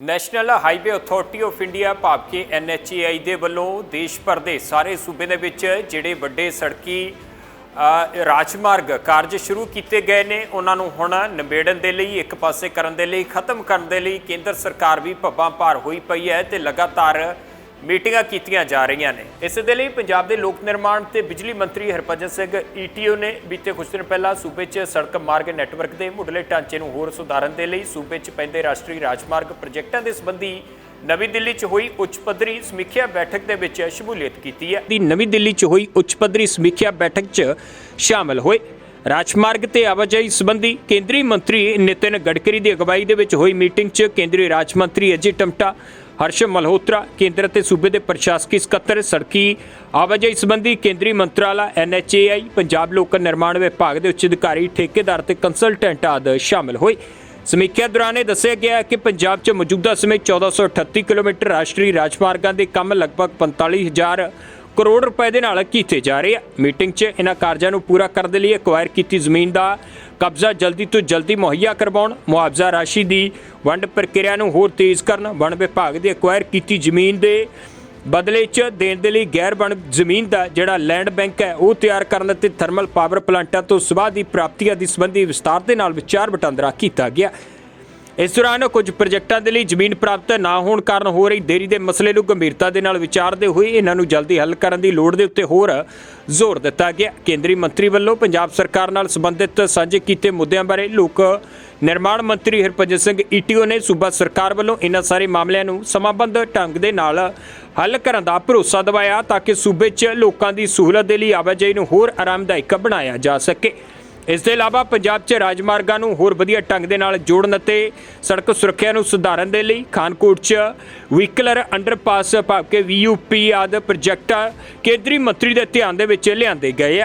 National highway authority of India ਭਾਵ ਕਿ NHAI ਦੇ ਵੱਲੋਂ ਦੇਸ਼ ਭਰ ਦੇ ਸਾਰੇ ਸੂਬੇ ਦੇ ਵਿੱਚ ਜਿਹੜੇ ਵੱਡੇ ਸੜਕੀ ਰਾਜਮਾਰਗ ਕਾਰਜ ਸ਼ੁਰੂ ਕੀਤੇ ਗਏ ਨੇ, ਉਹਨਾਂ ਨੂੰ ਹੁਣ ਨਿਬੇੜਨ ਦੇ ਲਈ, ਇੱਕ ਪਾਸੇ ਕਰਨ ਦੇ ਲਈ, ਖਤਮ ਕਰਨ ਦੇ ਲਈ ਕੇਂਦਰ ਸਰਕਾਰ ਵੀ ਭੱਬਾਂ ਭਾਰ ਹੋਈ ਪਈ ਹੈ ਤੇ ਲਗਾਤਾਰ ਮੀਟਿੰਗਾਂ ਕੀਤੀਆਂ ਜਾ ਰਹੀਆਂ ਨੇ। ਇਸ ਦੇ ਲਈ ਪੰਜਾਬ ਦੇ ਲੋਕ ਨਿਰਮਾਣ ਤੇ ਬਿਜਲੀ ਮੰਤਰੀ ਹਰਭਜਨ ਸਿੰਘ ਈਟੀਓ ਨੇ ਬੀਤੇ ਕੁਝ ਦਿਨ ਪਹਿਲਾਂ ਸੂਬੇ 'ਚ ਸੜਕ ਮਾਰਗ ਨੈਟਵਰਕ ਦੇ ਮੁੱਢਲੇ ਢਾਂਚੇ ਨੂੰ ਹੋਰ ਸੁਧਾਰਨ ਦੇ ਲਈ ਸੂਬੇ 'ਚ ਪੈਂਦੇ ਰਾਸ਼ਟਰੀ ਰਾਜਮਾਰਗ ਪ੍ਰੋਜੈਕਟਾਂ ਦੇ ਸੰਬੰਧੀ ਨਵੀਂ ਦਿੱਲੀ 'ਚ ਹੋਈ ਉੱਚ ਪੱਧਰੀ ਸਮੀਖਿਆ ਬੈਠਕ ਦੇ ਵਿੱਚ ਸ਼ਮੂਲੀਅਤ ਕੀਤੀ ਹੈ। ਦੀ ਨਵੀਂ ਦਿੱਲੀ 'ਚ ਹੋਈ ਉੱਚ ਪੱਧਰੀ ਸਮੀਖਿਆ ਬੈਠਕ 'ਚ ਸ਼ਾਮਲ ਹੋਏ। ਰਾਜਮਾਰਗ ਤੇ ਆਵਾਜਾਈ ਸੰਬੰਧੀ ਕੇਂਦਰੀ ਮੰਤਰੀ ਨਿਤਿਨ ਗਡਕਰੀ ਦੀ ਅਗਵਾਈ ਦੇ ਵਿੱਚ ਹੋਈ ਮੀਟਿੰਗ 'ਚ ਕੇਂਦਰੀ ਰਾਜ ਮੰਤਰੀ ਅਜੇ ਟਮਟਾ, ਹਰਸ਼ ਮਲਹੋਤਰਾ, ਕੇਂਦਰ ਅਤੇ ਸੂਬੇ ਦੇ ਪ੍ਰਸ਼ਾਸਕੀ ਸਕੱਤਰ, ਸੜਕੀ ਆਵਾਜਾਈ ਸੰਬੰਧੀ ਕੇਂਦਰੀ ਮੰਤਰਾਲਾ, ਐਨਐਚਏਆਈ, ਪੰਜਾਬ ਲੋਕ ਨਿਰਮਾਣ ਵਿਭਾਗ ਦੇ ਉੱਚ ਅਧਿਕਾਰੀ, ਠੇਕੇਦਾਰ ਤੇ ਕੰਸਲਟੈਂਟ ਆਦਿ ਸ਼ਾਮਲ ਹੋਏ। ਸਮੀਖਿਆ ਦੌਰਾਨ ਇਹ ਦੱਸਿਆ ਗਿਆ ਕਿ ਪੰਜਾਬ 'ਚ ਮੌਜੂਦਾ ਸਮੇਂ 1438 ਕਿਲੋਮੀਟਰ ਰਾਸ਼ਟਰੀ ਰਾਜਮਾਰਗਾਂ ਦੇ ਕੰਮ ਲਗਭਗ 45000 ਕਰੋੜ ਰੁਪਏ ਦੇ ਨਾਲ ਕੀਤੇ ਜਾ ਰਹੇ ਆ। ਮੀਟਿੰਗ 'ਚ ਇਹਨਾਂ ਕਾਰਜਾਂ ਨੂੰ ਪੂਰਾ ਕਰਨ ਦੇ ਲਈ ਐਕਵਾਇਰ ਕੀਤੀ ਜ਼ਮੀਨ ਦਾ ਕਬਜ਼ਾ ਜਲਦੀ ਤੋਂ ਜਲਦੀ ਮੁਹੱਈਆ ਕਰਵਾਉਣ, ਮੁਆਵਜ਼ਾ ਰਾਸ਼ੀ ਦੀ ਵੰਡ ਪ੍ਰਕਿਰਿਆ ਨੂੰ ਹੋਰ ਤੇਜ਼ ਕਰਨ, ਵਣ ਵਿਭਾਗ ਦੀ ਐਕਵਾਇਰ ਕੀਤੀ ਜ਼ਮੀਨ ਦੇ ਬਦਲੇ 'ਚ ਦੇਣ ਦੇ ਲਈ ਗੈਰ ਵਣ ਜ਼ਮੀਨ ਦਾ ਜਿਹੜਾ ਲੈਂਡ ਬੈਂਕ ਹੈ, ਉਹ ਤਿਆਰ ਕਰਨ ਅਤੇ ਥਰਮਲ ਪਾਵਰ ਪਲਾਂਟਾਂ ਤੋਂ ਸਵਾਹ ਦੀ ਪ੍ਰਾਪਤੀ ਆਦਿ ਸੰਬੰਧੀ ਵਿਸਤਾਰ ਦੇ ਨਾਲ ਵਿਚਾਰ ਵਟਾਂਦਰਾ ਕੀਤਾ ਗਿਆ। ਇਸ ਦੌਰਾਨ ਕੁਝ ਪ੍ਰੋਜੈਕਟਾਂ ਦੇ ਲਈ ਜ਼ਮੀਨ ਪ੍ਰਾਪਤ ਨਾ ਹੋਣ ਕਾਰਨ ਹੋ ਰਹੀ ਦੇਰੀ ਦੇ ਮਸਲੇ ਨੂੰ ਗੰਭੀਰਤਾ ਦੇ ਨਾਲ ਵਿਚਾਰਦੇ ਹੋਏ ਇਹਨਾਂ ਨੂੰ ਜਲਦੀ ਹੱਲ ਕਰਨ ਦੀ ਲੋੜ ਦੇ ਉੱਤੇ ਹੋਰ ਜ਼ੋਰ ਦਿੱਤਾ ਗਿਆ। ਕੇਂਦਰੀ ਮੰਤਰੀ ਵੱਲੋਂ ਪੰਜਾਬ ਸਰਕਾਰ ਨਾਲ ਸੰਬੰਧਿਤ ਸਾਂਝੇ ਕੀਤੇ ਮੁੱਦਿਆਂ ਬਾਰੇ ਲੋਕ ਨਿਰਮਾਣ ਮੰਤਰੀ ਹਰਭਜਨ ਸਿੰਘ ਈਟੀਓ ਨੇ ਸੂਬਾ ਸਰਕਾਰ ਵੱਲੋਂ ਇਹਨਾਂ ਸਾਰੇ ਮਾਮਲਿਆਂ ਨੂੰ ਸਮਾਬੱਧ ਢੰਗ ਦੇ ਨਾਲ ਹੱਲ ਕਰਨ ਦਾ ਭਰੋਸਾ ਦਿਵਾਇਆ ਤਾਂ ਕਿ ਸੂਬੇ 'ਚ ਲੋਕਾਂ ਦੀ ਸਹੂਲਤ ਦੇ ਲਈ ਆਵਾਜਾਈ ਨੂੰ ਹੋਰ ਆਰਾਮਦਾਇਕ ਬਣਾਇਆ ਜਾ ਸਕੇ। ਇਸ ਦੇ ਇਲਾਵਾ ਪੰਜਾਬ 'ਚ ਰਾਜਮਾਰਗਾਂ ਨੂੰ ਹੋਰ ਵਧੀਆ ਢੰਗ ਦੇ ਨਾਲ ਜੋੜਨ ਅਤੇ ਸੜਕ ਸੁਰੱਖਿਆ ਨੂੰ ਸੁਧਾਰਨ ਦੇ ਲਈ ਖਾਨਕੋਟ 'ਚ ਵਹੀਕਲਰ ਅੰਡਰਪਾਸ ਭਾਵ ਕਿ ਵੀਯੂਪੀ ਆਦਿ ਪ੍ਰੋਜੈਕਟ ਕੇਂਦਰੀ ਮੰਤਰੀ ਦੇ ਧਿਆਨ ਦੇ ਵਿੱਚ ਲਿਆਂਦੇ ਗਏ ਆ।